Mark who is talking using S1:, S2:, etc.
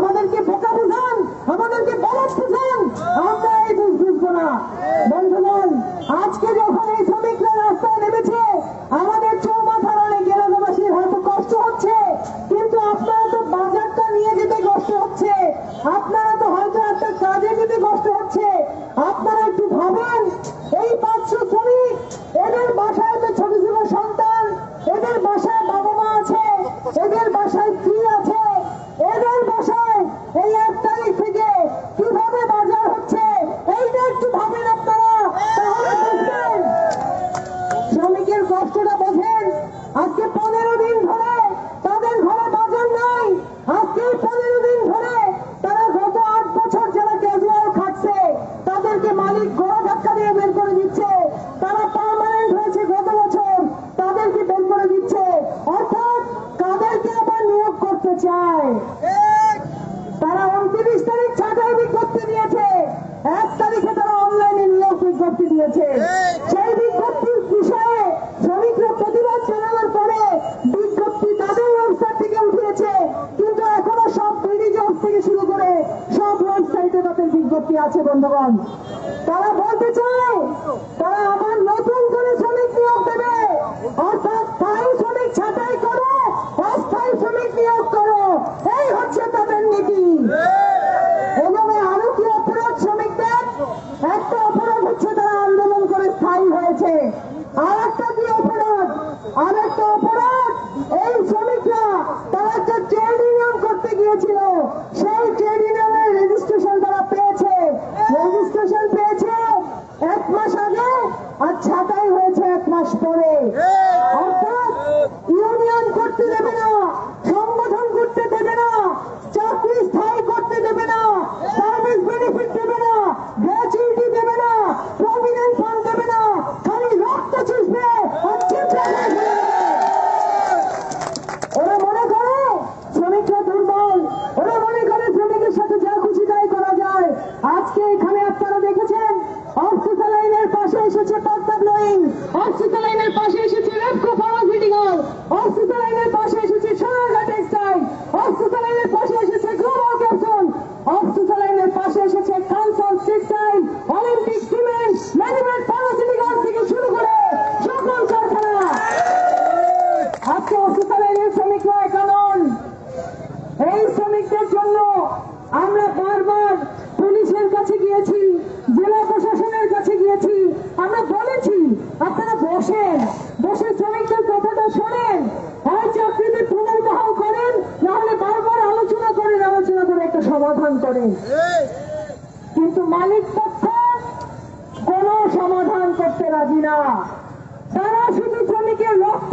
S1: আমাদেরকে তারা উনত্রিশ তারিখ ছাটাই বিজ্ঞপ্তি দিয়েছে। এক তারিখে তারা অনলাইনে নিয়োগ বিজ্ঞপ্তি দিয়েছে। সেই বিজ্ঞপ্তির বিষয়ে শ্রমিকরা প্রতিবাদ জানানোর পরে বিজ্ঞপ্তি তাদের ওয়েবসাইট থেকে উঠিয়েছে। কিন্তু এখনও সব বিডি জব থেকে শুরু করে সব ওয়েবসাইটে তাদের বিজ্ঞপ্তি আছে, বন্ধুগণ। তারা বলতে চায়, তারা আমার নতুন করছে তারা আন্দোলন করে স্থায়ী হয়েছে। আর একটা কি অপরাধ? আর একটা অপরাধ? এই শ্রমিকরা তারা যে ট্রেড ইউনিয়ন করতে গিয়েছিল, সেই 我知道 বসেন, বসে শ্রমিকদের কথাটা শোনেন। হয় চাকরিতে পুনর্বহাল করেন না হলে বারবার আলোচনা করেন, আলোচনা করে একটা সমাধান করেন। কিন্তু মালিক পক্ষ কোন সমাধান করতে রাজি না। তারা শুধু শ্রমিকের রক্ত